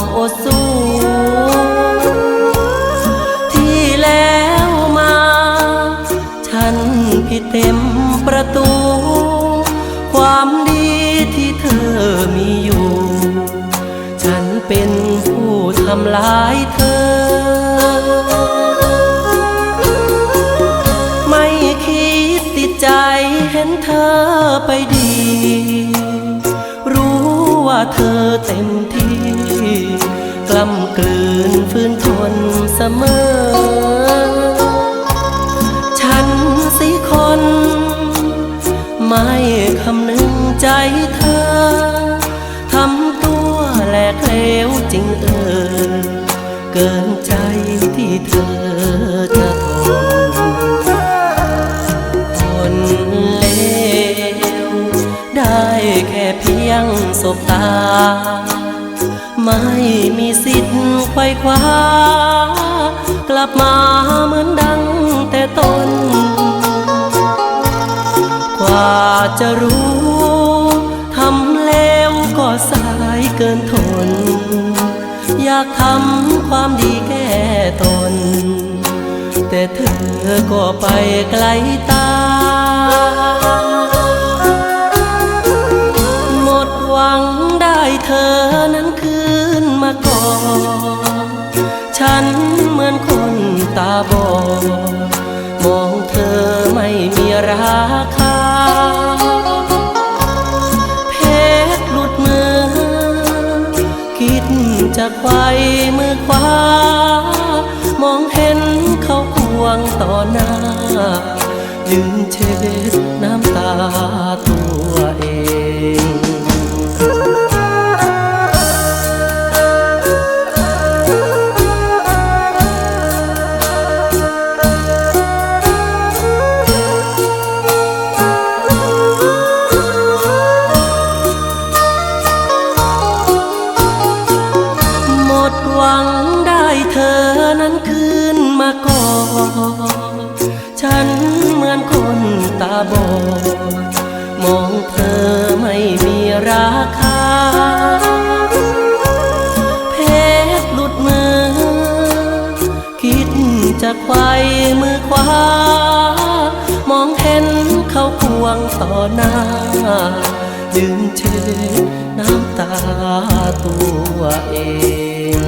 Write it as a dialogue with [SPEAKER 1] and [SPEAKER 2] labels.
[SPEAKER 1] อมอดสู้ ที่แล้วมา ฉันผิดเต็มประตู ความดีที่เธอมีอยู่ ฉันเป็นผู้ทำร้ายเธอ ไม่คิดติดใจเห็นเธอไปดี เธอเต็มที่ กล้ำกลืนฟื้นทนเสมอ ฉันสิคน ไม่คำนึงใจเธอ ทำตัวแหลกเลวจริงเออเกิน เพียงสบตา ไม่มีสิทธิ์ไขว้คว้ากลับมาเหมือนดังแต่ต้น กว่าจะรู้ทำแล้วก็สายเกินทน อยากทำความดีแก้ตน แต่เธอก็ไปไกลตา ฉันเหมือนคนตาบอดมองเธอไม่มีราคา เพชรหลุดมือ คิดจะไขว้มือขวามองเห็นเขาควงต่อหน้า ยืนเช็ดน้ำตาตัวเอง คืนมาก่อนฉันเหมือนคนตาบอดมองเธอไม่มีราคา เพชรหลุดมือ คิดจะไขว้มือขวามองเห็นเขาควงต่อหน้ายืนเชน้ำตาตัวเอง